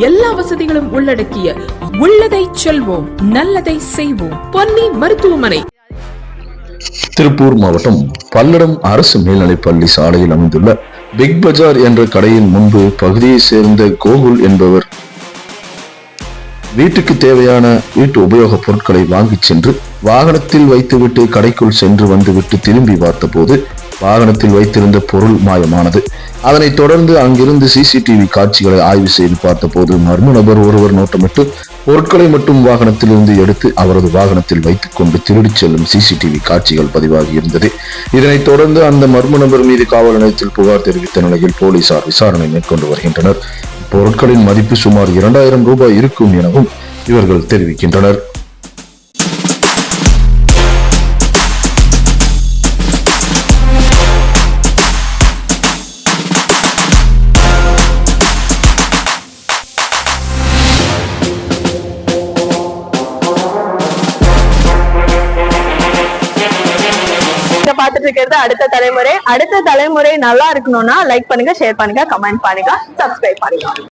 எல்லா வசதிகளும் உள்ளடக்கிய உள்ளதை செல்வோம் நல்லதை செய்வோம். பொன்னி மருத்துவமனை. திருப்பூர் மாவட்டம் பல்லடம் அரசு மேல்நிலைப் பள்ளி சாலையில் அமைந்துள்ள பிக் பஜார் என்ற கடையின் முன்பு பகுதியை சேர்ந்த கோகுல் என்பவர் வீட்டுக்கு தேவையான வீட்டு உபயோகப் பொருட்களை வாங்கிச் சென்று வாகனத்தில் வைத்துவிட்டு கடைக்குள் சென்று வந்துவிட்டு திரும்பி பார்த்தபோது வாகனத்தில் வைத்திருந்த பொருள் மாயமானது. அதனைத் தொடர்ந்து அங்கிருந்து சிசிடிவி காட்சிகளை ஆய்வு செய்து பார்த்தபோது மர்ம நபர் ஒருவர் நோட்டமிட்டு பொருட்களை மட்டும் வாகனத்திலிருந்து எடுத்து அவரது வாகனத்தில் வைத்துக் கொண்டு திருடிச் செல்லும் சிசிடிவி காட்சிகள் பதிவாகி இருந்தது. இதனைத் தொடர்ந்து அந்த மர்ம நபர் மீது காவல் நிலையத்தில் புகார் தெரிவித்த நிலையில் போலீசார் விசாரணை மேற்கொண்டு வருகின்றனர். பொருட்களின் மதிப்பு சுமார் இரண்டாயிரம் ரூபாய் இருக்கும் எனவும் இவர்கள் தெரிவிக்கின்றனர். பாத்துட்டு இருக்கிறது அடுத்த தலைமுறை. அடுத்த தலைமுறை நல்லா இருக்கணும்னா லைக் பண்ணுங்க ஷேர் பண்ணுங்க கமெண்ட் பண்ணுங்க சப்ஸ்கிரைப் பண்ணுங்க.